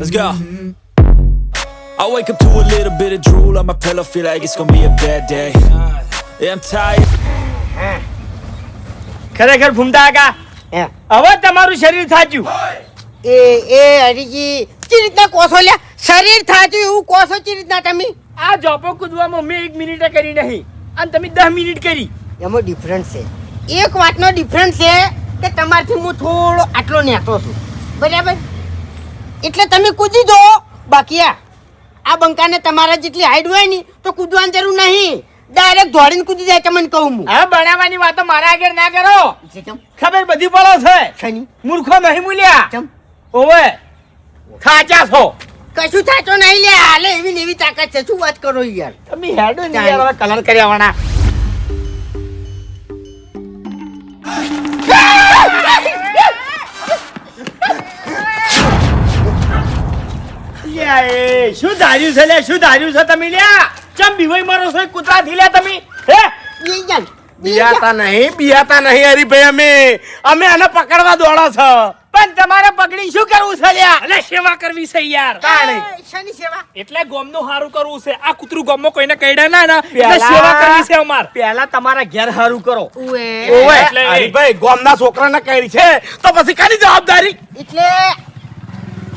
Let's go. I wake up to a little bit of drool on my pillow, feel like it's gonna be a bad day. Yeah, I'm tired. ખરેખર ભૂમતા હે. હવે તમારું શરીર થાચ્યું. એ એ હરીજી ચી રીતના કોસો લ્યા? શરીર થાચ્યું એવું કોસો ચી રીતના તમે? આ જોપો કૂદવામાં મેં એક મિનિટે કરી નહીં. અને તમે દસ મિનિટ કરી. એમાં ડિફરન્સ છે. એક વાતનો ડિફરન્સ છે કે તમારથી હું થોડો આટલો નેતો છું. બરાબર? એટલે તમે કૂદી દો. બાકી આ બંકાને તમારા જેટલી હાઈટ હોય ને તો કૂદવાની જરૂર નહીં. ડાયરેક્ટ દોડીને કૂદી જાય તમને કહું હું. હવે બનાવવાની વાતો મારા આગળ ના કરો. ખબર બધી પડો છે. શની મૂર્ખો નહીં મૂલ્યા. ઓવે થાચા છો. કશું થાચો નહીં લે હાલે એવી ને એવી તાકાત છે. શું વાત કરો યાર? તમે હેડો ને યાર કલર કર્યા વાળા એ, શું ધાર્યું છે લે? શું ધાર્યું છે તમે લ્યા? ચમ બીવાઈ મારો છો? કૂતરા થી લ્યા તમે? હે? બિયાતા નહીં બિયાતા નહીં હરીભાઈ અમે. અમે આને પકડવા દોડો છો. પણ તમારે પકડી શું કરવું છે લ્યા? એટલે સેવા કરવી છે યાર. કાણે શની સેવા? એટલે ગોમનું હારું કરવું છે. આ કૂતરું ગોમમાં કોઈને કઈડા ના ના. એટલે સેવા કરવી છે અમાર. પહેલા તમારા ઘેર હારું કરો. ઓએ ઓવે એટલે- હરીભાઈ ગોમના છોકરાને કરી છે. તો પછી કાની જવાબદારી? એટલે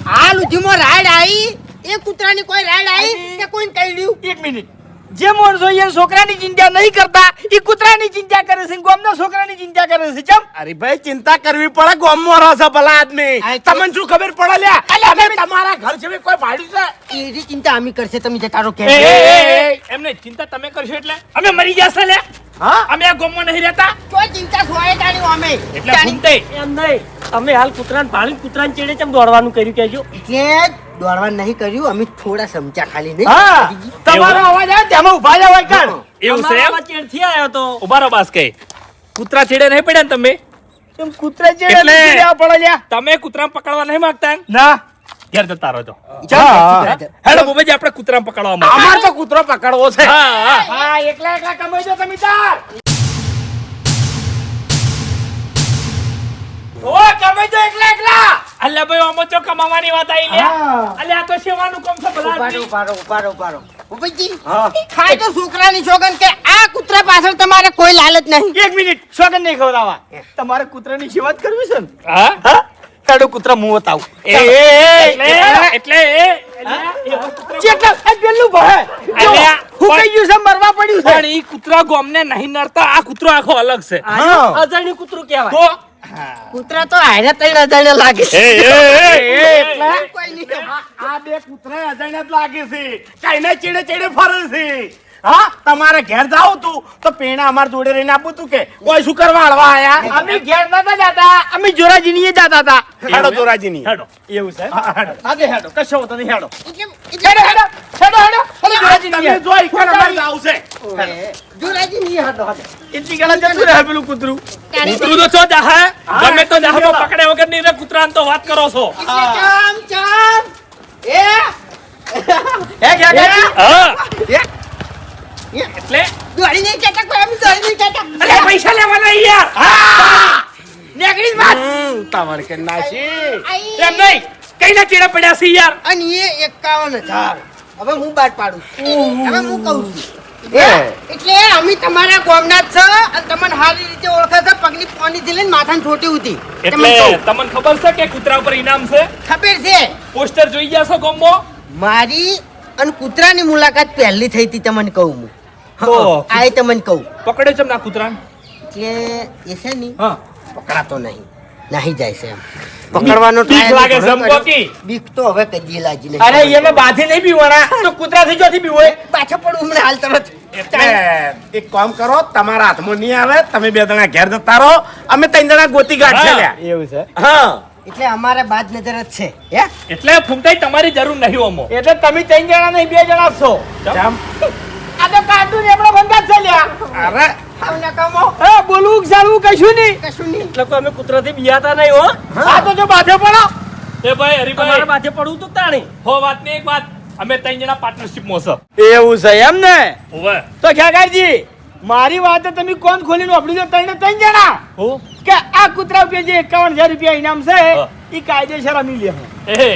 આ ઉધીમાં રાડ આવી એ કૂતરાની કોઈ રાડ આવી કે કોઈને કહી દઉં એક મિનિટ. જે માણસો યાર છોકરાની ચિંતા નહીં કરતા એ કૂતરાની ચિંતા કરે છે ગોમના છોકરાની ચિંતા કરે છે ચમ? અરે ભાઈ ચિંતા કરવી પડે ગોમમાં રહે છે ભલા આદમી. તમને શું ખબર પડે લ્યા? અરે તમારા ઘર છે કોઈ ભાડ્યું છે? એની ચિંતા અમે કરશે તમે જતા રહો કે એ, એ, એ, એમને ચિંતા તમે કરશો એટલે? અમે મરી જશે લે હા? અમે આ ગોમમાં નહીં રહેતા? કોઈ ચિંતા સોય તાણી અમે એટલે ભૂમતે એમ નહીં. અમે હાલ કૂતરાને પાણી કૂતરાને ચેડે ચમ દોડવાનું કર્યું કેજો એટલે દોડવા નહીં કર્યું અમે થોડા સમજ્યા ખાલી નહીં. હા. તમારો અવાજ આવે તેમાં ઊભા જાવ હોય કાન એવું છે ચેડથી આવ્યો તો. ઉભારો બાસ કે. કૂતરા ચેડે નહીં પડ્યા ને તમે? એમ કૂતરા ચેડે નહીં પડ્યા તમે કૂતરા પકડવા નહીં માંગતા ના. ઘેર જતા રહો હેડો બુબેજી આપણે કૂતરા પકડવા અમાર તો કૂતરો પકડવો છે. હા એકલા એકલા કમાઈ જો તમે તાર ઓ કમાઈ જો એકલા એકલા. અલ્યા ભાઈ આમાં તો કમાવાની વાત આવી લે? અલ્યા આ તો સેવાનું કામ છે ભલા હા. ખાય તો છોકરાની સોગન કે આ કૂતરા પાછળ તમારે કોઈ લાલચ નહીં. એક મિનિટ. સોગન નહીં ખવડાવવા. તમારે કૂતરાની સેવા જ કરવી છે ને? હા? કાડો કૂતરા મું બતાવું એ, એટલે એટલે એ. ચેટલા આ પેલું ભહે. અલ્યા, હું કઈ ગયું મરવા પડ્યું છે. પણ ઈ કૂતરા ગોમને નહીં નડતા આ કૂતરો આખો અલગ છે. હા. અજાણ્યું કૂતરું કહેવાય. તો કૂતરા તો હારે ત્રણ અજાણ્યા લાગે છે. એ, એ, એ, એ, એટલે? કોઈ નહીં. આ બે કૂતરા અજાણ્યા જ લાગે છે. કાઈને ચેડે ચેડે ફરે છે. હા તમારે ઘેર જાવ તું તો પેણા અમાર જોડે રહીને આપું તું કે કોઈ શું કરવા હળવા આયા? અમે ઘેર નતા જાતા. અમે જોરાજીની જાતા હતા. હેડો જોરાજીની. હેડો. એવું છે? આગે હેડો. કશો હોતો નહીં હેડો. હેડો હેડો. હેડો હેડો. હેડો જોરાજીની તમે જોઈ કોણ અમાર જાવ છે. જોરાજી નહીં હેડો હતો એટલી ગળા જતું રહે પેલું કૂતરું. કૂતરું તો છો જાહે. ગમે તો જાહે પકડે વગરની રે કૂતરાને તો વાત કરો છો. ચામ ચામ. એ હે. કે હા એટલે? દોડી નહીં કોઈ એમ દોડી નહીં અરે પૈસા લેવાના યાર. હા. નેગડી વાત. તમાર કે નાશી એમ નહીં કઈ ના કેડા પડ્યા છે યાર? અને એ 51000 હવે હું બાટ પાડું. હવે હું કહું એટલે અમે તમારા ગામના જ છો અને તમને સારી રીતે ઓળખે છે. પગની પોનીથી લઈને માથાની ઠોટી હતી તમને એટલે તમને ખબર છે કે કૂતરા ઉપર ઇનામ છે? ખબર છે. પોસ્ટર જોઈ ગયા છો ગોમ્બો મારી અને કૂતરાની મુલાકાત પહેલી થઈ હતી તમને કહું હું. તો આ તમને કહું. પકડે છે ના કૂતરા એટલે એ છે ને હા. પકડાતો નહીં. નહીં જાય છે એમ. પકડવાનો બીક લાગે અમે છે ઘણો એમ કહો કર્યો. કે? બીક તો હવે કદી લાગી નહીં અરે એને બાધી નહીં બીવાના તો કૂતરાથી જોથી બીવો. પાછો પડું હમણાં હાલ તરત એક કામ કરો તમારા હાથમાં નહીં આવે તમે બે જણા ઘેર જતા રહો. અમે ત્રણ જણા ગોતી લ્યા. એવું છે. હા. એટલે અમારે બાદ નજર જ છે હે? એટલે ફૂંકાઈ તમારી જરૂર નહીં ઓમો. એટલે તમે ત્રણ જણા નહીં બે જણા છો. તો કાર્ટૂન એમનો બંધા જ લ્યા. અરે. હાવ નકામો હા બોલવું ચાલવું કશું નહીં. કશું નહીં. એટલે તો અમે કૂતરાથી બિયાતા નહીં હો. આ તો જો માથે પડો. એ ભાઈ તમારે મારા માથે પડવું તો તાણી. હો વાત ને એક વાત. અમે ત્રણ જણા પાર્ટનરશિપમાં છે. એવું છે એમ ને? ઓવે તો ખેગારજી મારી વાત તમે કોણ ખોલીને વાપરી દો ત્રણ ત્રણ જણા. હો. કે આ કૂતરા ઉપર જે એકાવન હજાર રૂપિયા ઇનામ છે એ કાયદેસર અમી લે એ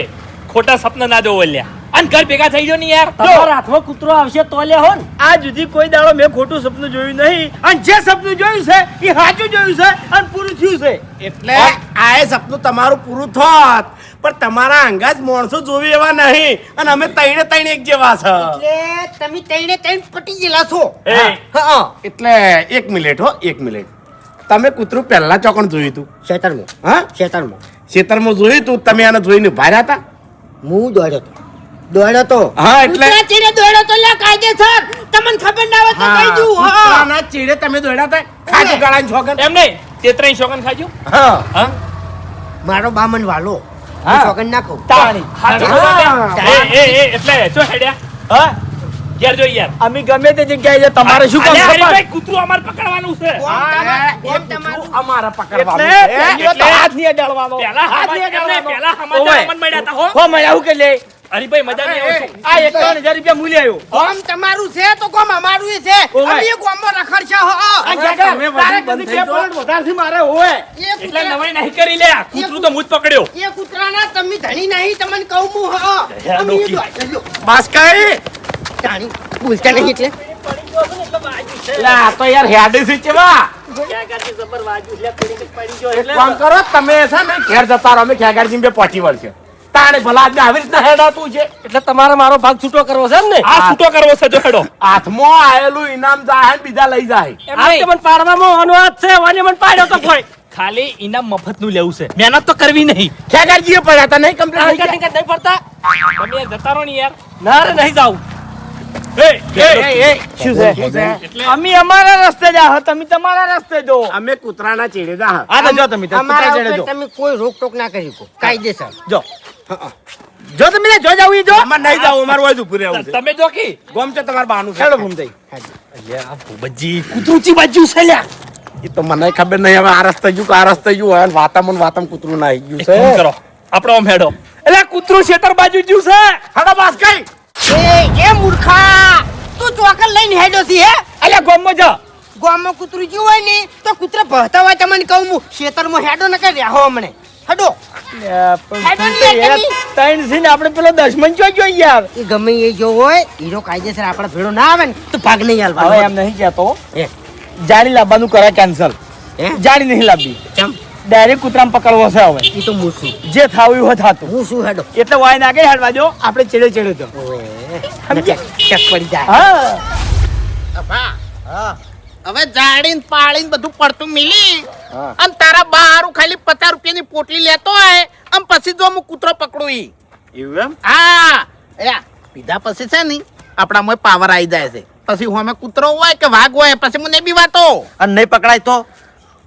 ખોટા સપના ના જોવો લ્યા. અને ઘર ભેગા થઈ ગયો ને યાર. તમારા હાથમાં કૂતરો આવશે તો લે હો આ સુધી કોઈ દાડો મેં ખોટું સપનું જોયું નહીં. અને જે સપનું જોયું છે એ સાચું જોયું છે અને પૂરું થયું છે. એટલે આ એ સપનું તમારું પૂરું થોત. પણ તમારા અંગાજ માણસો જોવી એવા નહીં. અને અમે તૈણે તૈણે એક જેવા છે. એટલે તમે તૈણે તૈણ પટી ગયેલા છો. હા. એટલે એક મિનિટ હો એક મિનિટ. તમે કૂતરું પહેલા ચોકણ જોયું હતું? શેતરમાં હા? શેતરમાં શેતરમાં જોયું હતું તમે આને જોઈને ભાર્યા હતા? હું દોડ્યો તો દોડ્યો તો. હા, એટલે- ચીરે દોડ્યો તો લે કાયદેસર. તમને ખબર ના હોય તો કહી દઉં હા. ના ચીડે તમે દોડ્યા હતા ખાજુ ગાળાની છોકન એમ નહીં તે ત્રણ શોકન ખાજો. હા. હા? મારો બામન વાલો. હા. છોકન નાખો. તાણી. હા. એ એ એ એટલે જો હેડ્યા. હા? ઘેર જો યાર. અમે ગમે તે જગ્યાએ જઈએ, તમારે શું કામ ખબર? કૂતરું અમારે પકડવાનું છે. એમ તમારું- અમારા એટલે પકડવાનું છે. પહેલી હાથ નહીં અડાડવાનો. પહેલા હાથ હમા- અડાડવાનો. પહેલા સમાચાર ઓવે. મળ્યા હતા, હો. હો, મળ્યા, હું કે લે? હરીભાઈ મજા નહીં આ એકાવન હજાર રૂપિયા મૂલ્ય આવ્યો. કોમ તમારું છે તો કોમ અમારું છે. અમે કોમમાં રખડશા હો. આ એ તમે તારે બંધ થઈ બે જાઓ. મારે હોય. એટલે નવાઈ નહીં કરી લે. કૂતરું તો હું પકડ્યો. એ કૂતરાના તમે ધણી નહીં તમને કહું હું હા. હે, અમે ડોકી. એ દોડ્યો. બસ કઈ જાણી બોલતા નહીં એટલે. લે તો યાર હેડી છે ચેવા કામ કરો તમે છે ને ઘેર જતા રહો અમે ખેગારજી બે પહોંચી વળશે. તાણે ભલા આવી રીતના હેડાતું છે? એટલે તમારે મારો ભાગ છૂટો કરવો છે એમ ને? આ છૂટો કરવો છે જો હેડો. હાથમાં આયેલું ઇનામ જાય બીજા લઈ જાય આ મને પાડવામાં અનુવાદ છે વાને મને પાડ્યો તો કોઈ. ખાલી ઇનામ મફતનું લેવું છે. મહેનત તો કરવી નહીં. ખેગારજીએ પડ્યા હતા નહીં કમ્પ્લેન નહીં કરતા નહીં પડતા. તમે જતા રહો ને યાર. ના રે નહીં જાવ એ, એ, શું છે? એટલે અમે અમારા રસ્તે જા તમે તમારા રસ્તે જો અમે કૂતરાના ચેડે જા આ જો તમે તમે કોઈ રોકટોક ના કરી કાયદેસર. જો. જો તમે જો જાવ જો. અમાર નહીં જાવ અમાર હોય જ ઊભું રહેવું છે. તમે જો કી. ગોમ છે તમાર બાનું છે. હેડો અલ્યા ભૂબજી. કૂતરું ચી બાજુ છે લ્યા. એ તો મને ખબર નહીં હવે આ રસ્તે ગયું કે આ રસ્તે ગયું હોય વાતામન વાતમ કૂતરું ના આવી ગયું છે. કરો. આપણો આમ હેડો. એટલે કૂતરું ખેતર બાજુ જ્યું છે. હડો બસ કઈ. એ એ મૂર્ખા. તું ચોકલ લઈને હેડો છી હે. એટલે ગોમમાં જા. ગામમાં કૂતરું જ્યું હોય ને તો કૂતરા ભહતા હોય તમને કહું હું. ખેતરમાં હેડો ન કરી રહો હમણે હેડો ત્રણ સીન આપણે પેલો દશમન ચો જો યાર? એ ગમે એ જો હોય હીરો કાયદેસર આપણા ભેડો ના આવે ને તો ભાગ નહીં હવે હાલવાનો એમ નહીં કહેતો. હે? જાળી લાવવાનું કરે કેન્સલ હે? જાળી નહીં લાવવી. કેમ? ડાયરેક્ટ કૂતરામાં પકડવો છે હવે. એ તો હું છું. જે થાવું હોય થાતું. હું શું હેડો. એટલે વાય નાગે હેડવા જો આપણે ચેડે ચેડે તો. ચક પડી જાય. હા. હવે જાડીન પાળીને બધું પડતું મિલી. અને તારા બહારું ખાલી પચાસ રૂપિયાની પોટલી લેતો હોય આમ પછી જો હું કૂતરો પકડું ઈ. એવું એમ? હા. એલા પીધા પછી છે ને આપણામાં પાવર આવી જાય છે. પછી હું અમે કૂતરો હોય કે વાઘ હોય પછી મને બી વાતો અને નહીં પકડાય તો?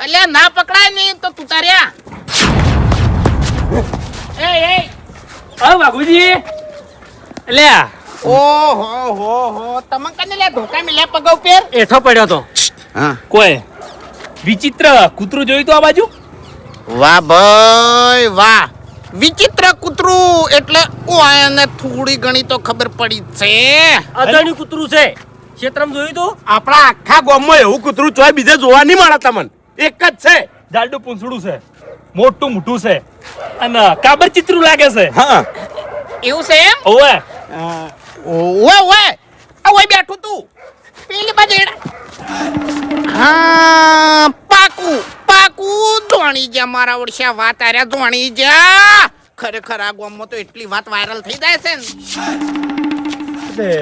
એટલે ના પકડાય નહીં તો તું તાર્યા એ એ. અ બાબુજી લે ઓહો હો હો. તમે કને લે ધોકા મિલ્યા પગ ઉપર? એઠો પડ્યો તો. કોઈ વિચિત્ર કૂતરું જોયું તો આ બાજુ? વાહ ભાઈ વાહ. વિચિત્ર કૂતરું એટલે ઓને થોડી ઘણી તો ખબર પડી છે. અજાણ્યું કૂતરું છે. ક્ષેત્રમ જોયું તું? આપણા આખા ગામમાં એવું કૂતરું ચોય બીજે જોવા નહીં મળે તમને. એક જ છે. જાડું પૂંછડું છે. મોટું મોટું છે. અને કાબર ચિત્રું લાગે છે. હા. એવું છે એમ? ઓવે. ઓવે ઓવે. ઓય બેઠું તું. પેલી બાજુ હા પાકુ પાકુ ધોણી જા મારા ઓળશા વાત આર્યા ધોણી જા. ખરેખર આ ગામમાં તો એટલી વાત વાયરલ થઈ જાય છે ને.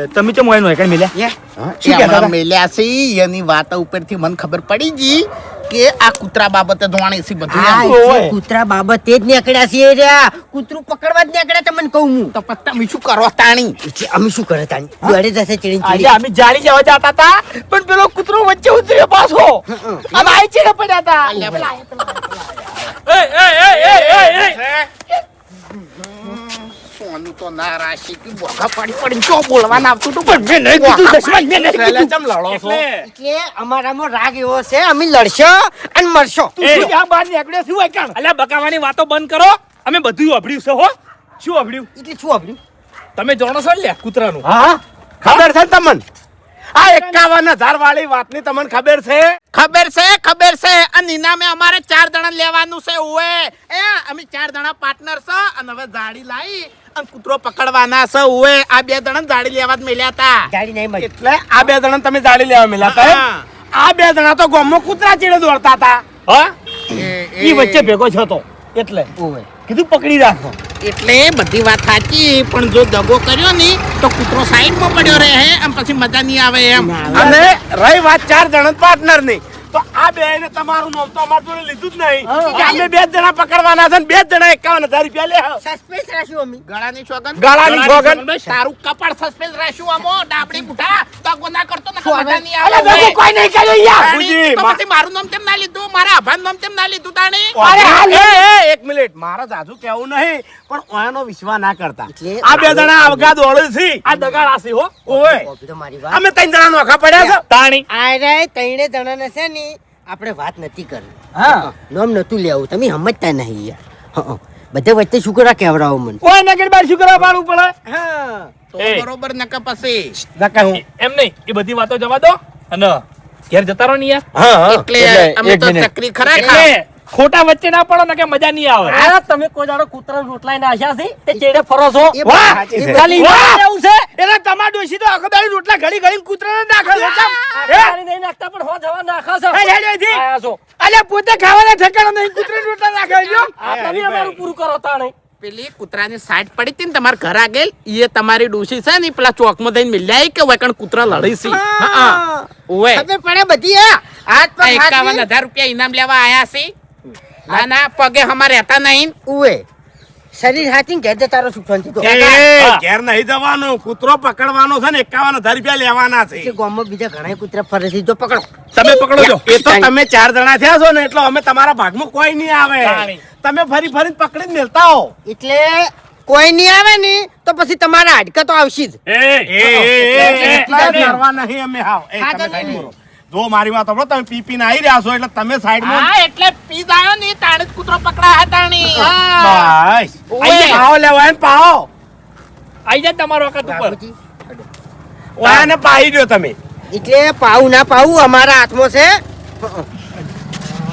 તમે ચમ હોય નો કઈ મિલ્યા? શું કહેતા? મેલ્યા છે એની વાત ઉપરથી મને ખબર પડી ગઈ. કે આ કૂતરા બાબતે ધોવાણી છે બધું કૂતરા બાબતે જ નીકળ્યા છીએ રહ્યા કૂતરું પકડવા જ નીકળ્યા તમને કહું હું. તો પત્તા અમે શું કરો તાણી? અમે શું કરે તાણી? દોડે જશે ચીડી ચીડી. અમે જાળી જવા જતા હતા પણ પેલો કૂતરો વચ્ચે ઉતર્યો પાછો. અમે આઈ ચીડે પડ્યા હતા. એ એ એ એ એ એ તો ના રાશી કે બોગા પડી પડી ચો બોલવાના આવતું તો પણ મેં નહીં કીધું દશમન મેં નહીં કીધું. ચમ લડો છો? એટલે અમારામાં રાગ એવો છે અમે લડશો અને મરશો. તું આ બાર નીકળ્યો? શું હોય કામ? અલ્યા બકાવાની વાતો બંધ કરો. અમે બધું અભડ્યું છે હો. શું અભડ્યું? એટલે શું અભડ્યું? તમે જાણો છો લ્યા કૂતરાનું? હા ખબર છે ને તમને? આ એકાવન હજાર વાળી વાતની તમને ખબર છે? ખબર છે ખબર છે. અને ઇનામે અમારે ચાર જણા લેવાનું છે ઓએ એ અમે ચાર જણા પાર્ટનર છે. અને હવે જાડી લાવી. અને કૂતરો પકડવાના છે ઓએ આ બે જણા જાડી લેવા જ મળ્યા હતા. ગાડી નહીં મળી. એટલે આ બે જણા તમે જાડી લેવા મળ્યા હતા આ બે જણા તો ગોમમાં કૂતરા ચીડે દોડતા હતા. હા? ઈ વચ્ચે ભેગો છો તો એટલે ઓવે કીધું પકડી રાખો. એટલે બધી વાત સાચી પણ જો દગો કર્યો ને તો કૂતરો સાઈડમાં પડ્યો રહે અને પછી મજા નહીં આવે એમ. અને રહી વાત ચાર જણા પાર્ટનરની. તો આ બે ને તમારું નામ તો અમારે જોડે લીધું જ નહીં. કે અમે બે જણા પકડવાના છે ને બે જણા એકાવન હજાર રૂપિયા લે સસ્પેન્સ રાખ્યું અમે. ગળાની છોગન ગળાની છોગન તારું કપાળ સસ્પેન્સ રાખ્યું આમો ડાબડી બુઢા તો ગુના કરતો ને ખબર? નહીં આવે. દગો કોઈ નહીં કર્યો યાર બુજી, તો પછી મારું નામ કેમ ના લીધું? મારા આભાન નામ કેમ ના લીધું તાણી? અરે હાલ. એ, એક મિનિટ. મારા જાજુ કેવું નહીં. પણ ઓયાનો વિશ્વાસ ના કરતા. આ બે જણા અવગા દોડે છે. આ દગાડાસી હો. ઓય તો મારી વાત. અમે ત્રણ જણા નોખા પડ્યા છે. તાણી. અરે જણા ને છે ને આપણે વાત નથી કરવી. હા. નોમ નતું લેવું. તમે સમજતા નહીં યાર. બધે વચ્ચે શુકરા કેવડાવો મને. ઓય નગર બાર શુકરા કરવા પાડવું પડે. હા. તો બરોબર નકા પછી નકા હું. એમ નહીં. એ બધી વાતો જવા દો. અને ઘેર જતા રહો ને યાર. હા એટલે અમે તો ચક્રી ખરા ખા ખોટા વચ્ચે ના પડો ને કે મજા નહીં આવે. આ તમે કોઈ દાડો કૂતરા રોટલાઈ નાખ્યા છે? તે ચેડે ફરો છો? વાહ. ખાલી એવું છે? એટલે તમાર ડોશી તો આખો દાડી રોટલા ઘડી ઘડી કૂતરાને નાખે છે? નહીં નાખતા પણ હો જવા નાખા છો. હે, હેડે થી હે. આયા છો. અલ્યા પોતે ખાવાના ઠેકાણા નહીં કૂતરા રોટલા નાખે છે. તમે અમારું પૂરું કરો તાણે. પેલી કૂતરાની સાઈડ પડી હતી ને તમારા ઘર આગળ એ તમારી ડોશી છે ને પેલા ચોકમાં થઈને મિલ્યા કે વૈકણ કૂતરા લડી છે. હા ઓવે તમે પડે બધી આ આજ પર હાથ હજાર રૂપિયા ઇનામ લેવા આયા છે. ના ના પગે અમારે રહેતા નહીં ઉવે શરીર હાથીને ઘેર જતા રહો સુખ શાંતિ તો એ, હા. ઘેર નહીં જવાનું કૂતરો પકડવાનો છે ને એકાવન હજાર રૂપિયા લેવાના છે ગામમાં બીજા ઘણા કૂતરા ફરે છે જો પકડો તમે પકડો છો એ તો તમે ચાર જણા થયા છો ને એટલે અમે તમારા ભાગમાં કોઈ નહીં આવે તમે ફરી ફરી પકડીને મેલતા હો એટલે કોઈ નહીં આવે ને તો પછી તમારા હાડકા તો આવશે જ એ એ, એ, એ, નહીં અમે હાવ એ, તમે સાઈડ નહીં. જો મારી વાત સાંભળો તમે પી પીને આવી રહ્યા છો એટલે તમે સાઈડમાં હા એટલે પી આવ્યો ને તાણે જ કૂતરો પકડાયા હતા હા. બસ ઓવે. પાવો લેવાય ને પાવો આઈ જાય તમારો વખત ઉપર. બાપુજી, ઓયાને પાઈ દો તમે. એટલે પાઉ ના પાઉ અમારા હાથમાં છે.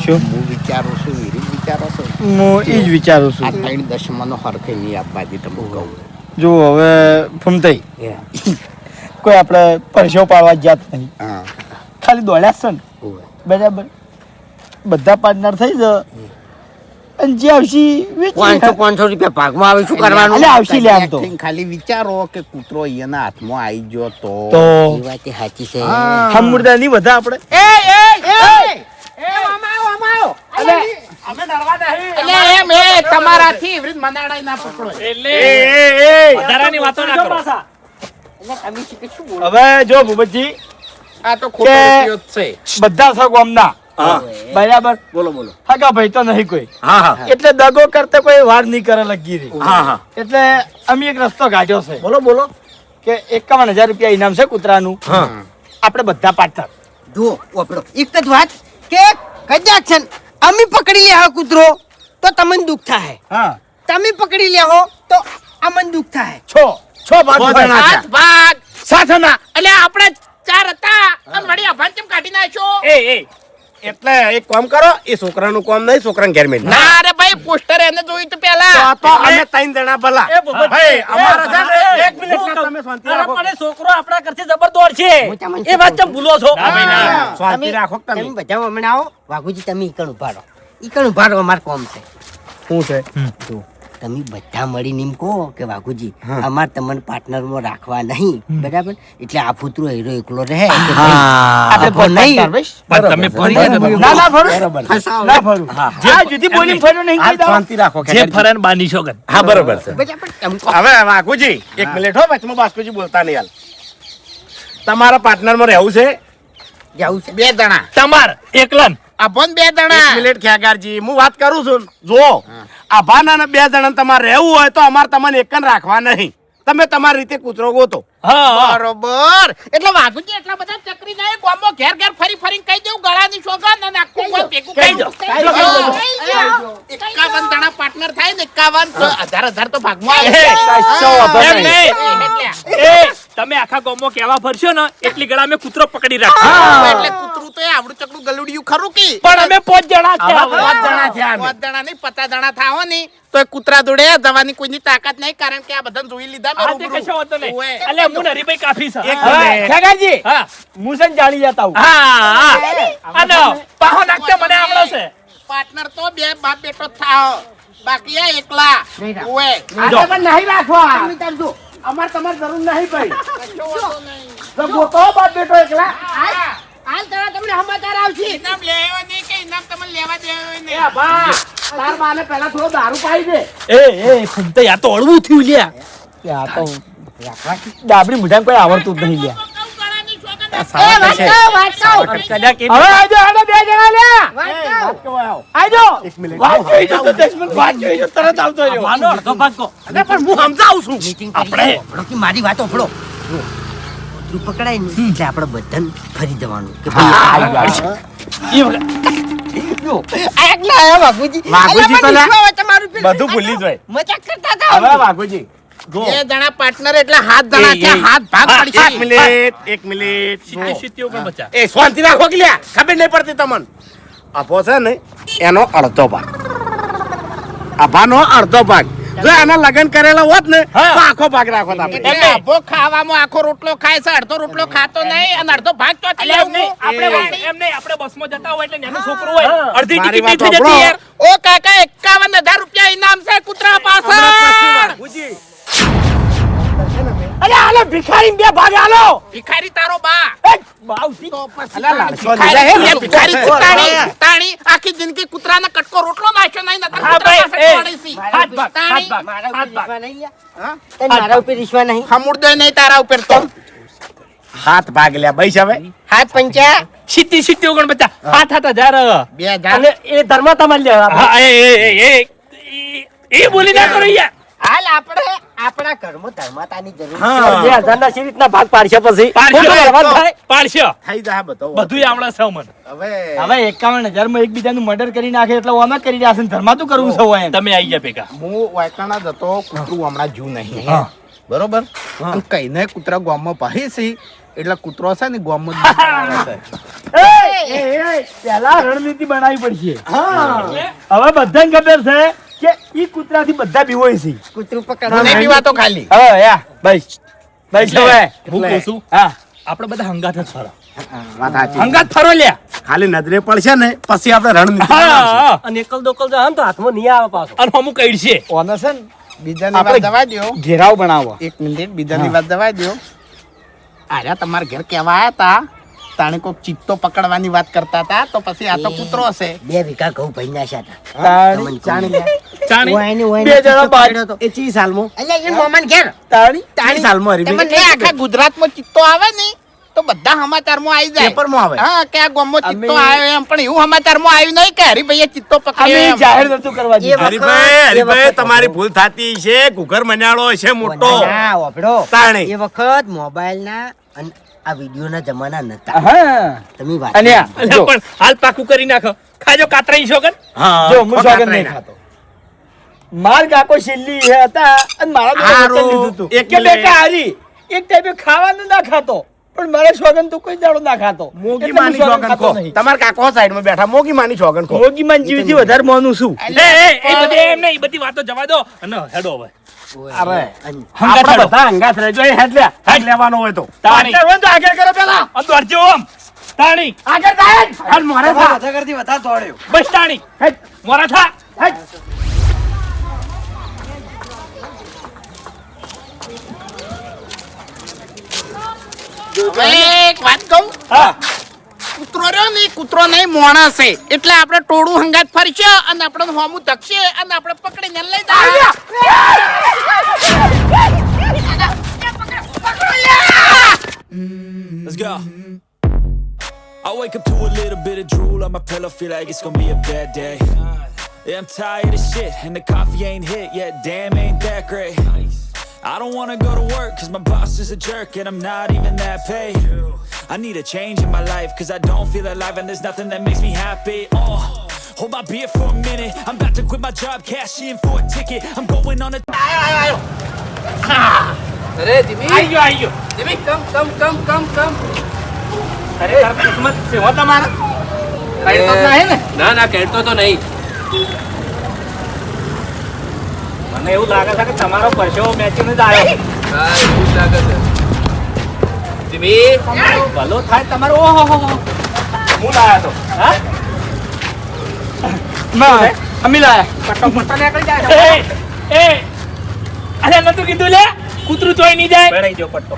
શું? હું વિચારું છું વીરી વિચારો છો. હું એ જ વિચારું આ ત્રણ દશમાનો હરખે નહીં આપવા દી તમને કહું. જો હવે ફૂમતાઈ કોઈ આપણે પરસો પાડવા જાત નહીં. હા. ખાલી દોડ્યા છે ને. બરાબર. બધા પાર્ટનર થઈ જ. અને જે આવશી પાંચસો પાંચસો રૂપિયા ભાગમાં આવે શું કરવાનું? એટલે આવશી લે આમ તો. ખાલી વિચારો કે કૂતરો અહીંયાના હાથમાં આવી ગયો તો. તો? એ વાત સાચી છે. હમુરદા નહીં બધા આપણે. અમે ડરવા નહીં. એટલે એમ એ તમારાથી રીત મનાડાઈ ના પકડો. એટલે એ, એ, એ. વધારાની વાતો ના કરો. હવે જો ભૂપતજી આ તો ખોટો ઉપયોગ છે. બધા છે ગામના. બરાબર? બોલો બોલો. હગા ભાઈ તો નહીં કોઈ. હા હા. એટલે દગો કરતા કોઈ વાર નહીં કરે લગી રહી. હા હા. એટલે અમે એક રસ્તો કાઢ્યો છે. બોલો બોલો. કે એકાવન હજાર રૂપિયા ઇનામ છે કૂતરાનું. આપણે બધા પાડતા. જુઓ આપણો. એક જ વાત કે કદાચ છે અમે પકડી લે કૂતરો તો તમને દુઃખ થાય. હા. તમે પકડી લેહો તો અમને દુઃખ થાય. છો. છો ભાગ ભાગ. સાથના એટલે આપણે ચાર હતા. અને વળી અભાન કેમ કાઢી નાખ્યો? એ એ. એટલે એક કામ કરો એ છોકરાનું કામ નહીં છોકરાને ઘેર મેલ ના અરે ભાઈ પોસ્ટર એને જોયું તો પેલા તો અમે ત્રણ જણા ભલા. ભાઈ અમારા છે ને એક મિનિટ તમે શાંતિ રાખો. પણ છોકરો આપણા કરતી જબરદોર છે. એ વાત તમે ભૂલો છો? ના ભાઈ, ના. હા, શાંતિ રાખો તમે. તમે બધા હમણાં આવો. વાઘુજી તમે ઈકણ ઉભારો ઈકણ ઉભારો અમાર કોમ છે. શું છે? જો તમે બધા મળીને એમ કહો કે વાઘુજી અમાર તમને પાર્ટનરમાં રાખવા નહીં. બરાબર? એટલે આ ફૂતરો હીરો એકલો રહે. આપણે નહીં નહીં પણ તમે ફરી ના ના ફરું. ના ફરું. આ જુદી બોલી ફર્યો નહીં કહી શાંતિ રાખો જે ફરન બાની શોગન હા બરોબર છે. બરાબર. એમ કહો. હવે વાઘુજી એક મિનિટ હો વચમાં બાસ્કુજી બોલતા નહીં હાલ. તમારા પાર્ટનરમાં રહેવું છે? જાવું છે. બે જણા. તમાર એકલન. અભન બે એક જણા મિનિટ ખેગારજી હું વાત કરું છું. જો આભાના ને બે જણા તમારે રહેવું હોય તો અમારે તમને એક રાખવા નહીં. તમે તમારી રીતે કૂતરો ગોતો. બરોબર. એટલે વાઘુજી એટલા બધા ચક્રી જાય ગામો ઘેર ઘેર ફરી ફરી કહી દઉં ગળાની શોગન ને આખું કોઈ ભેગું કહી દઉં. એકાવન જણા પાર્ટનર થાય ને એકાવન હજાર હજાર તો ભાગમાં આવે. તમે આખા ગોમો કેવા ફરશો ને એટલી ગળા મેં કૂતરો પકડી રાખ્યો એટલે કૂતરું તો એ આવડું ચકડું ગલુડિયું ખરું કે? પણ અમે પાંચ જણા છે પાંચ જણા છે પાંચ જણા નહીં પચાસ જણા થાઓ ને તો એ કૂતરા દોડે જવાની કોઈની તાકાત નહીં કારણ કે આ બધાને જોઈ લીધા મેં રૂબરૂ. કશો વાંધો નહીં. અલે હું હરીભાઈ કાફી છે. એક મિનિટ. ખેગાજી. હા. હું સન જાણી જતા હું હા. હા. અને પાહો નાખતે મને આવડો છે. પાર્ટનર તો બે બાપ બેટો જ થાઓ. બાકી આ એકલા. ઓએ આ. પણ નહીં રાખવા તમે તારજો અમાર તમારે જરૂર નહીં ભાઈ તો ગોતો બાપ બેટો એકલા. હાલ હાલ તારા તમને સમાચાર આવશે. ઇનામ લેવો નહીં કે ઇનામ તમને લેવા દેવો એ બા તાર માને પહેલા થોડો દારૂ પાઈ દે. એ એ ફૂમતે યા તો અળવું થયું લ્યા. યા તો ડાબડી મુઠાને કોઈ આવડતું જ નહીં લ્યા. એ વાત કહો, વાત કહો. કદાચ હવે આજો આડો બે જણા લ્યા. વાત કહો. વાત કેવો આવો. આજો એક મિનિટ. વાત જોઈ જતો દશમન વાત જોઈ જતો તરત આવતો રહ્યો. માનો અડધો ભાગ કો અરે પણ સમજાવું છું. Meeting કરી. છે. હમણાં કે મારી વાત ઓફળો જો, પકડાય ને એટલે આપણે બધાને ફરી દેવાનું કે. બધું ભૂલી જાય. મજાક કરતા હતા હવે વાઘુજી બે જણા પાર્ટનર એટલે હાથ જણા હાથ ભાગ એક મિનિટ એક મિનિટ બચા. એ શાંતિ રાખો કે લ્યા. ખબર નહીં પડતી તમને. અભો છે ને એનો અડધો ભાગ. આભાનો અડધો ભાગ. જો આના લગન કરેલા હોત ને તો આખો ભાગ રાખો એટલે આભો ખાવામાં આખો રોટલો ખાય છે અડધો રોટલો ખાતો નહીં અને અડધો ભાગ તો એટલે એમ નહીં, આપણે બસ- એમ નહીં, આપણે બસમાં જતા હોય એટલે નાનું છોકરો હોય અડધી ટિકિટ થઈ જતી યાર. ઓ કાકા એકાવન હજાર રૂપિયા ઇનામ છે કૂતરા પાસે. અરે આલે ભિખારી બે ભાગે આલો ભિખારી તારો બા. બાવથી તો પછી ભિખારી ભિખારી ભિખારી. તાણી તાણી આખી જિંદગી કૂતરાને કટકો રોટલો નાખ્યો નહીં નકર હા, કૂતરા ભાઈ, પાસે એ. દોડે છે. હાથ ભાગ, તાણી હાથ ભાગ. મારા ઉપર વિશ્વાસ નહીં લ્યા? હા? તને મારા ઉપર વિશ્વાસ નહીં હમુરદોય નહીં તારા ઉપર તો હાથ ભાગ લ્યા બૈસ હવે હાથ પંચા સિત્તી સિત્તી ઓગણ પચાસ હાથ હાથ હજાર બે હજાર અને એ ધર્મ તમારે લેવા હા એ એ એ એ એ- એ બોલી ના કરો યાર હાલ આપણે આપણા કર્મ ધર્માતાની જરૂર છે. બે હજાર ના સી રીતના ભાગ પાડશે પછી? પાડશો. થઈ જાય બતાવો બધું આવડે છે મને હવે હવે એકાવન હજારમાં એકબીજાનું મર્ડર કરી નાખે એટલે અમે કરી રહ્યા છે ધર્માતું કરવું છે એમ. તમે આવી જા ભેગા. હું વાયકાણા જતો કૂતરું હમણાં જુ નહીં. બરોબર? કઈને કૂતરા ગામમાં પાહી છે એટલે કૂતરો છે ને જ એ, પહેલા રણનીતિ બનાવી પડશે. હવે બધાને ખબર છે કે ઈ કૂતરાથી બધા બીવોય છે કૂતરું મને પકડવાનું બી વાતો ખાલી. હા યા બસ. બસ હવે. હું કહું છું હા. આપણે બધા હંગાથ જ ફરો. હંગાથ હંગાત ફરો લ્યા. ખાલી નજરે પડશે ને પછી આપણે રણનીતિ. અને એકલ દોકલ ને તો હાથમાં નહીં આવે પાછો. અને અમુક કઈ છે ઓને છે ને બીજાની વાત દવા દો ઘેરાવ બનાવો. એક મિનિટ બીજાની વાત દવા દ્યો. આર્યા તમારા ઘેર કેવા આયા તા. તાણે કોક ચિત્તો પકડવાની વાત કરતા હતા તો પછી આ તો કૂતરો હશે. બે વીઘા ઘઉં ભાઈ છે હતા તાણી ચાણી ઓય ને ઓય બે જણા ચિત્તો બાદ. એ ચી સાલમાં? અલ્યા, એ મોમાન ઘેર. તાણી. ચી સાલમાં તમને આખા ગુજરાતમાં ચિત્તો આવે ને તો બધા સમાચારમાં આવી જાય. પેપરમાં આવે. હા કે આ ગોમો ચિત્તો આવ્યો એમ પણ એવું સમાચારમાં આવ્યું નહીં કે હરીભાઈએ ચિત્તો પકડ્યો અમે એમ. જાહેર નતું કરવા હરીભાઈ હરીભાઈ તમારી ભૂલ થતી છે ઘુઘર મનાળો છે મોટો. હા વાપરો. તાણે. એ વખત મોબાઈલ ના આ વિડીયોના જમાના નતા. હા. તમે વાત અને પણ હાલ પાકું કરી નાખો. ખાજો કાતરાઈ છો હા જો હું ખોટા નહીં ખાતો. માર કાકો છેલ્લી હતા અને મારા જોડે લીધું હતું એક કે બે હારી એક ટાઈપે ખાવાનું ના ખાતો. પણ મારે સોગન તો કોઈ દાડો ના ખાતો. મોગી માની સોગંદ છોગન ખો. તમાર કાકો સાઈડમાં બેઠા મોગી માની છોગન ખો મોગી માન જીવથી વધારે મોનું છું એ એ એ બધી એમ નહીં બધી વાતો જવા દો અને હેડો હવે. અરે હંગાથ આપણે બધા હંગાથ રહેજો એ હેડ લે હેડ લેવાનો હોય તો. તાણી. હોય તો આગળ કરો પેલા. અંદર જો આમ તાણી. આગળ જાય હાલ મોરા થા. કરતી વધારે દોડ્યો. બસ તાણી. હેડ મોરા થા. હેડ એક વાત કહું હા કૂતરો રહ્યો ને કૂતરો નહીં મોણસ છે એટલે આપણે ટોળું હંગાત ફરશે અને આપણે હોમું ધકશે અને આપણે પકડીને લઈ જાય Let's go. I wake up to a little bit of drool on my pillow, feel like it's gonna be a bad day. Yeah, I'm tired of shit, and the coffee ain't hit yet. Damn, ain't that great. I don't wanna go to work, cause my boss is a jerk, and I'm not even that paid. I need a change in my life, cause I don't feel alive, and there's nothing that makes me happy. Oh. Hold my beer for a minute. I'm about to quit my job, cash in for a ticket. I'm going on a અરે Jimmy આઈ ગયો આઈ ગયો Jimmy કમ કમ કમ કમ કમ અરે તાર કિસ્મત છે હો તમારા કઈ તો નહીં ને ના ના કહેતો તો નહીં મને એવું લાગે છે કે તમારો પરસેવો મેચિંગ જ આવ્યો? હા એવું લાગે છે. જીમી? ભલો થાય તમારો ઓહો હો હો. હું લાયા તો? હા? અમી લાયા. પટ્ટો પટ્ટો નીકળી જાય એ એ. અરે નતું કીધું લે કૂતરું તોય નહીં જાય. બેડાઈ જો પટ્ટો.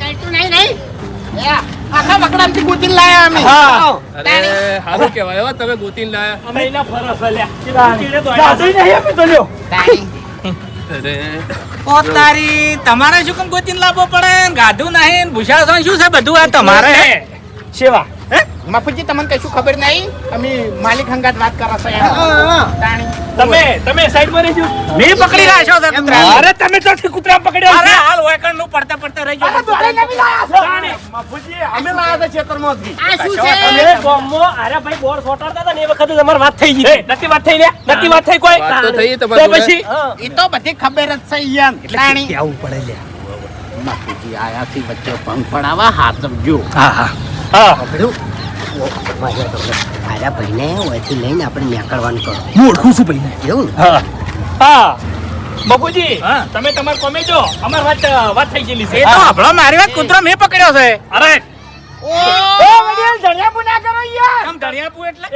કહેતું નહીં નહીં. આખા વકડામથી ગોતીને લાયા અમે. હા. અરે સારું કહેવાય. હો તમે ગોતીને લાયા. અમે એના ફરસ લ્યા ચીડે તો જાદુ નહીં અમે તો લ્યો. અરે. ઓ તારી તમારે શું કેમ ગોતી લાવવો પડે? ગાધું નહીં ભૂષા શું છે બધું આ તમારે? સેવા. મફુજી તમને કશું ખબર નહીં? અમે માલિક હંગાત વાત કરો છો તમે તમે સાઈડમાં રહેજો. મે પકડી રાખ્યો છે કૂતરા અરે તમે તો કૂતરા પકડ્યો અરે હાલ વાયકણનું પડતા પડતા રહી ગયો મફુજી અમે લાયા હતા ખેતરમાંથી. આ શું છે? તમે બોમ્બો અરે ભાઈ બોર ફોટાડતા હતા ને એ વખતે તમારી વાત થઈ ગઈ. નથી વાત થઈ ને? નથી વાત થઈ કોઈ? વાત તો થઈ તો પછી? ઈ તો બધી ખબર જ છે યાર તાણી. કેવું પડે લે મફુજી આયા થી વચ્ચે ભંગ પડાવા હાથ સમજો. હા હા. હા. મારા ભાઈને ઓથી લઈને આપણે નીકળવાનું કરો. હું ઓળખું છું ભાઈને. એવું હા. હા. બાપુજી તમે તમાર કોમે જો અમાર વાત વાત થઈ ગયેલી છે. એ તો આપણો મારી વાત કૂતરો મેં પકડ્યો છે. અરે ઓ વડીલ ધણિયાપુ ના કરો યાર. આમ ધણિયાપું એટલે?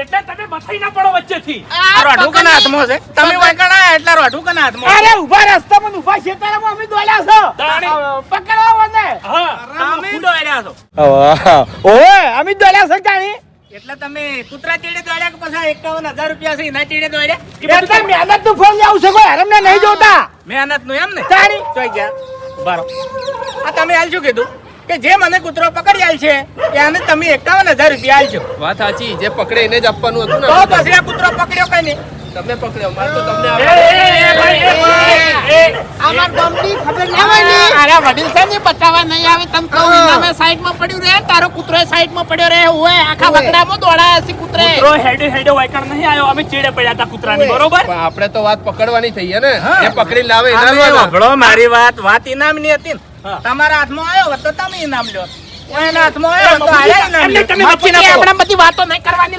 એટલે તમે કૂતરા ચીડે દોડ્યા કે પછી એકાવન હજાર રૂપિયા છે એના ચીડે દોડ્યા? મહેનતનું ફળ આવું છે કોઈ હરમને નહીં જોતા. મહેનતનું એમ ને? તાણી. ચોઈ ગયા. બરો આ તમે હાલ શું કીધું? કે જે મને કૂતરો પકડી આલ છે એને તમે એકાવન હજાર રૂપિયા આલશો વાત સાચી જે પકડે એને જ આપવાનું હતું તો પછી આ કૂતરો પકડ્યો કઈ નહીં. તમે પકડ્યો મારે તો તમને. અમાર ગામની ખબર ના હોય ને. અરે વડીલ છે ને બતાવવા નહીં આવે તમે કહું ઇનામે સાઈડમાં પડ્યું રહે તારો કૂતરો સાઈડમાં પડ્યો રહે હોય આખા વકડા માં દોડાયા છે કૂતરે. કૂતરો હેડે હેડે વાયકણ નહીં આવ્યો અમે ચીડે પડ્યા હતા કૂતરાની બરોબર? પણ આપણે તો વાત પકડવાની થઈ ને. એ પકડી લાવે ઇનામ વાળો મારી વાત વાત ઇનામની હતી ને. તમારા હાથમાં આવ્યો હોત તો તમે ઇનામ લો એના હાથમાં આવ્યો તો આયા ઇનામ એમને તમે વચ્ચે ના મફુજી, પડો. આપણે બધી વાતો નહીં કરવાની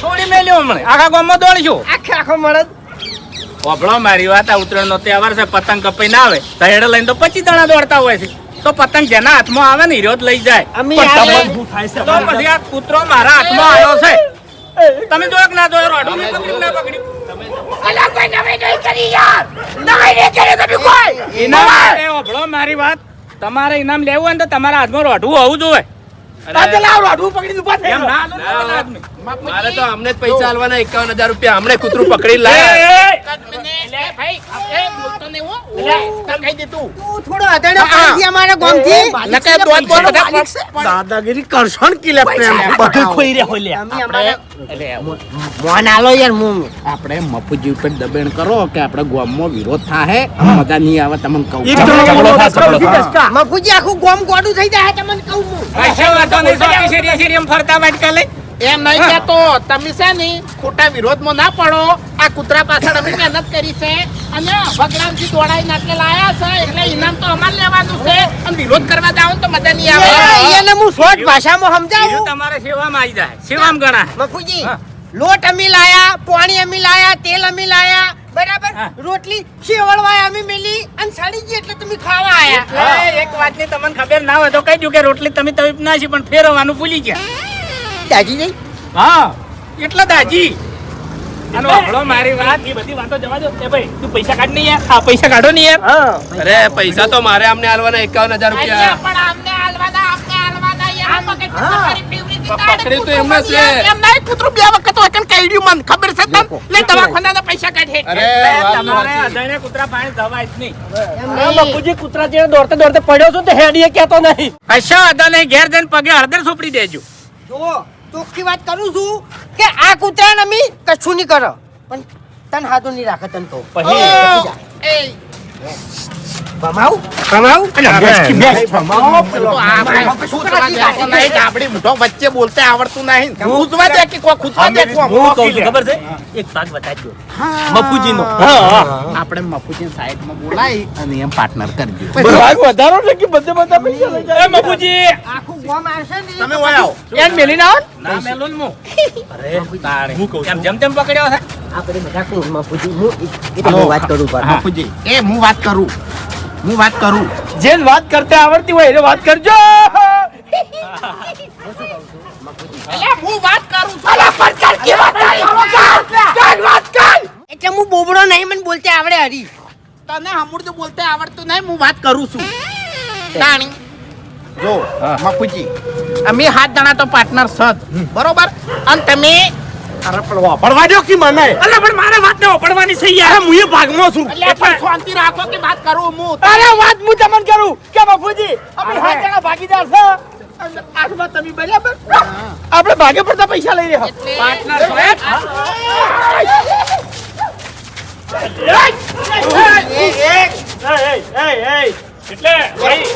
છોડી મેલ્યો હમણાં. આખા ગામમાં દોડશું આખે આખો મળદ ઓભળો મારી વાત આ ઉત્તરાયણનો તહેવાર છે પતંગ કપાઈ ના આવે. તો હેડે લઈને તો પચીસ જણા દોડતા હોય છે. તો પતંગ જેના હાથમાં આવે ને હીરો જ લઈ જાય. અમે પણ આવે તમને શું થાય છે? તો પછી આ કૂતરો મારા હાથમાં આવ્યો છે. તમે જોયો કે ના જોયો? રોડું પકડ્યું ના પકડ્યું? ઇનામ માટે ઓભળો મારી વાત. તમારે ઇનામ લેવું હોય ને તો તમારા હાથમાં રોઢવું હોવું જોઈએ. એમ ના હાલો ને તમારા હાથમાં. મારે તો અમને જ પૈસા આલવાના એકાવન હજાર રૂપિયા. અમને કૂતરું પકડી લાયા. દાદાગીરી કરશો ને કિલે બધું ખોઈ રહ્યા હોય મોન આલો યાર મું આપણે મફુજી ઉપર દબેણ કરો કે આપણે ગામમાં વિરોધ થાય મજા નહીં આવે તમને કહું. મફુજી આખું ગોમ ગોડું થઈ જાય તમને કહું હું. કશો વાંધો નહીં, ફરતા વાટકા લઈ. એમ નહીં કહેતો તમે છે ને ખોટા વિરોધમાં ના પડો. આ કૂતરા પાછળ અમે મહેનત કરી છે અને ભગવાનથી દોડાઈ નાખે લાયા છે એટલે ઇનામ તો અમારે લેવાનું છે. અને વિરોધ કરવા જાવ તો મજા નહીં આવે. એને હું શોર્ટ ભાષામાં સમજાવું? તમારે સેવામાં આવી જાય. સેવામાં ગણા મફુજી લોટ અમે લાયા પાણી અમે લાયા તેલ અમે લાયા બરાબર? રોટલી શેવળવાય અમે મેલી અને સડી ગઈ એટલે તમે ખાવા આયા. એક વાતની તમને ખબર ના હોય તો કહી દઉં કે રોટલી તમે તવી ના છે પણ ફેરવવાનું ભૂલી ગયા. દાજી જઈ હા. એટલા દાજી. અને વાપરો મારી વાત. એ બધી વાતો જવા દો. ભાઈ તું પૈસા કાઢ નહીં યાર. હા પૈસા કાઢો નહીં યાર. અરે પૈસા તો મારે અમને આલવાના એકાવન હજાર રૂપિયા. પણ અમને હાલવાના અમને હાલવાના યાર મગજ તમારી પીવડી થી પણ દાડે પકડ્યું તો કૂતરું છે. એમ નહીં કૂતરું બે વખત હોય કહ્યું મને. ખબર છે તને? લે દવાખાનાના પૈસા કાઢે અરે એટલે વાત તો તમારે સાચી. કૂતરા પાણી જવાય જ નહીં. એમ હા, કૂતરા જેને દોડતે દોડતે પડ્યો છું તો હેડીએ કહેતો નહીં. કશો વાંધો નહીં ઘેર જઈને પગે હળદર સોપડી દેજો. જો ચોખ્ખી વાત કરું છું કે આ કૂતરાને અમે કશું નહીં કરો. પણ તને હાથો નહીં રાખે તને તો. પછી એ ભમાવું ભમાવું? વચ્ચે બોલતે આવડતું નહીં. ખૂંચવા દે કે કોઈ ખૂંચવા દે કોઈ. હું કહું છું ખબર છે? એક ભાગ બતાવજો. મફુજીનો. આપણે મફુજી સાઈડમાં બોલાવી અને એમ પાર્ટનર કરજો ભાગ વધારો છે કે બધે બધા પૈસા લઈ જાય? મફુજી. આખું ગોમ આવશે ને તમે ઓય આવો. એન મેલીને આવો ના? મેલું ને હું કહું એમ જેમ તેમ પકડ્યો છે આપણે બધા કુંભમાં મફુજી. હું એ વાત કરું પર મફુજી એ હું વાત કરું. હું વાત કરું. જેન વાત કરતા આવડતી હોય એને વાત કરજો. એટલે હું વાત કરું છું. એટલે હું બોબડો નહીં મને બોલતે આવડે હરી. તને હમુરતું બોલતે આવડતું નહીં હું વાત કરું છું. તાણી જો મકુજી અમે હાથ જણા તો પાર્ટનર સદ બરોબર? અને તમે અરે પણ વાપરવા દો કે મને? અલા પણ મારે વાત ને ઓપડવાની છે યાર. હું એ ભાગમાં છું. એટલે શાંતિ રાખો કે વાત કરું હું. અરે વાત હું તમને કરું. કે બાપુજી અમે હાથ જણા ભાગીદાર છે. આઠમાં તમે બરાબર? આપણે ભાગે પડતા પૈસા લઈ રહ્યા. પાર્ટનર એટલે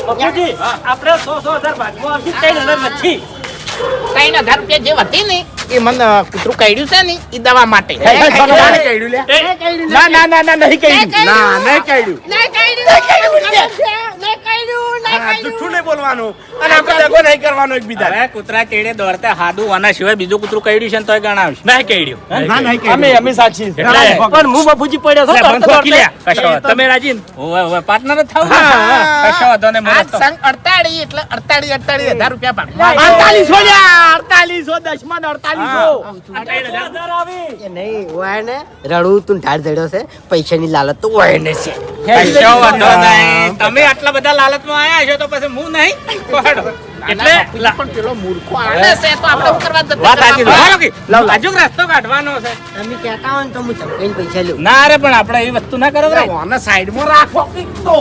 બાપુજી આપણે સો સો હજાર ભાગમાં આવશે ત્રણ હજાર ત્રણ હજાર રૂપિયા જે વધી ને? એ મને કૂતરું કાઢ્યું છે ને એ દવા માટે. ના ના ના ના નહીં ના નહીં નહીં નહીં ને નહીં ના નહીં. તમે રાજી પાર્ટનર ને? નહીં. સંગ અડતાળી એટલે અડતાળી અડતાળી હજાર રૂપિયા ભાગમાં અડતાલીસો અડતાલીસો ને અડતાલીસો. એ નહીં હોય ને રડવું તું ઢાળ જડ્યો છે પૈસાની લાલચ તો હોય ને છે. તમે આટલા બધા લાલચમાં આયા છો તો પછી હું નહીં. એટલે એટલે પણ પેલો મૂર્ખો આને છે તો આપણે શું કરવા જતા વાત સાચી છે. કરવા? હાલો કે, લાજુક રસ્તો કાઢવાનો છે. તમે કહેતા હોય તો હું ચમકીને પૈસા લઉં. ના રે પણ આપણે એ વસ્તુ ના કરો ઓને સાઈડમાં રાખો તો.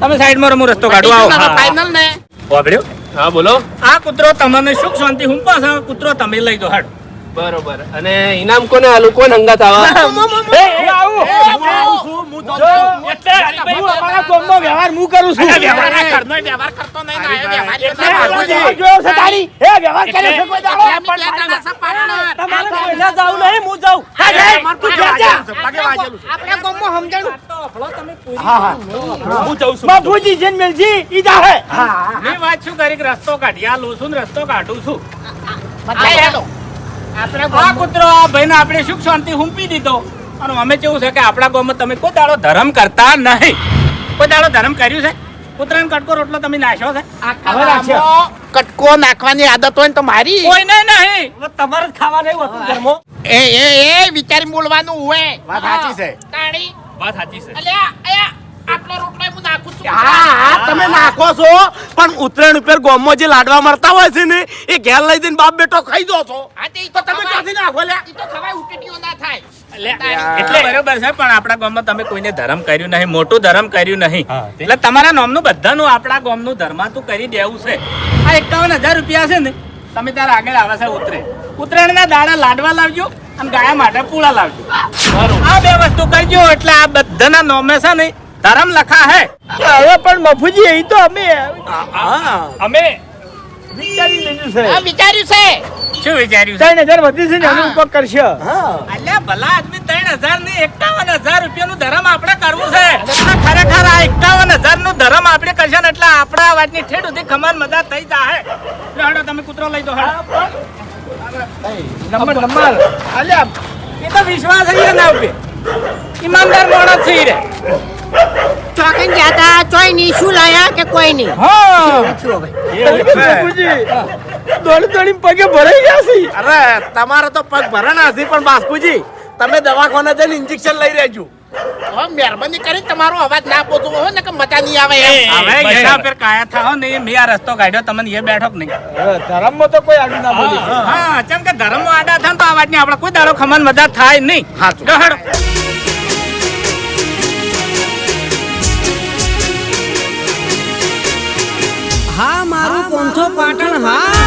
તમે સાઈડમાં રહો, રસ્તો કાઢવા આવો. ફાઇનલ ને? હા બોલો. આ કૂતરો તમને સુખ શાંતિ હું પાછા કૂતરો તમે લઈ દો હાડો. બરોબર. અને ઇનામ કોને આલું? કોણ હંગાત આવા? એ, એ આવું. જો, હું અમારા ગામમાં વ્યવહાર હું કરું છું. વ્યવહાર ના કરનો વ્યવહાર કરતો નહીં ને. વ્યવહાર એ કરતા જોયો છે તારી? એ વ્યવહાર કર્યો છે કોઈ દાડો? અમે બે જણા છે partner. તમારે પહેલા જાવું નહીં, હું. હા, જા, તું જા, જા. આપણા ગામમાં સમજાણું. બાપુજી જેન મેલજી, ઈ જાહે. મેં વાત શું કરી રસ્તો કાઢી આ લઉં છું રસ્તો કાઢું છું. બધા. આ કૂતરો આ ભાઈને આપણે સુખ શાંતિ હુંપી દીધો. અને અમે કેવું છે કે આપણા ગામમાં તમે કોઈ દાડો ધર્મ કરતા નહીં. કોઈ દાડો ધર્મ કર્યું છે? કૂતરાનો કટકો રોટલો તમે નાખ્યો છે? કટકો નાખવાની આદત હોય ને તો મારી. કોઈને નહીં. હવે તમારે જ ખાવા નહીં હોતું ધર્મો. એ એ એ વિચારી બોલવાનું હોય. વાત સાચી છે. તાણી. વાત સાચી છે. અલ્યા અલ્યા આટલો રોટલો હું નાખું છું. હા હા તમે નાખો છો. પણ ઉત્તરાયણ ઉપર ગોમમાં જે લાડવા મળતા હોય છે ને એ ઘેર લઈ જઈને બાપ બેટો ખાઈ દો છો. હા તે તો તમે ક્યાંથી નાખો લ્યા? ઈ તો ખવાય ઉટીટીઓ ના થાય. એટલે બરોબર છે પણ આપણા ગામમાં તમે કોઈને ધર્મ કર્યું નહીં મોટું ધર્મ કર્યું નહીં. એટલે તમારા નામનું બધાનું આપણા ગામનું ધર્માતું કરી દેવું છે. આ એકાવન હજાર રૂપિયા છે ને તમે તારા આગળ આવે છે ઉતરે ઉત્તરાયણના દાડા લાડવા લાવજો અને ગાયા માટે પૂળા લાવજો. આ બે વસ્તુ કરજો એટલે આ બધાના નોમે છે ને ધર્મ લખા હે. હવે પણ મફુજી એ તો અમે હા. અમે વિચારી લીધું છે. આ વિચાર્યું છે. શું વિચાર્યું ત્રણ હજાર વધી છે ને અમે ઉપર કરશે. અલ્યા ભલા આદમી ત્રણ હજાર ને એકાવન હજાર રૂપિયા નું ધર્મ આપણે કરવું છે. ખરેખર આ એકાવન હજારનું ધર્મ આપણે કરશે ને એટલે આપણા વાતની ઠેઠ સુધી ખમાન મજા થઈ જાય હેડો તમે કૂતરો લઈ દો હેડો નંબર નંબર. અલ્યા એ તો વિશ્વાસ છે ના ઉપર. ઈમાનદાર માણસ છે રે. ચોકન ગયા હતા ચોય નહીં શું લાયા કે કોઈ નહીં હા દોડી દોડી પગે ભરાઈ ગયા છે અરે તમારે તો પગ ભરાના છે પણ બાસ્પુજી તમે દવાખાને જઈને ઇન્જેક્શન લઈ રહેજો હવે મહેરબાની કરી તમારો અવાજ ના પોતો હોય ને કે મજા નહીં આવે હવે પર કાયા થાઓ ને મેં આ રસ્તો કાઢ્યો તમને એ બેઠો કે નહીં ધરમમાં તો કોઈ આડું ના બોલી હા ચમ કે ધર્મ આડા થાય ને તો આ વાતની આપણે કોઈ દાડો ખમન મજા થાય નહીં. જો મારું પોંથો પાટણ હા?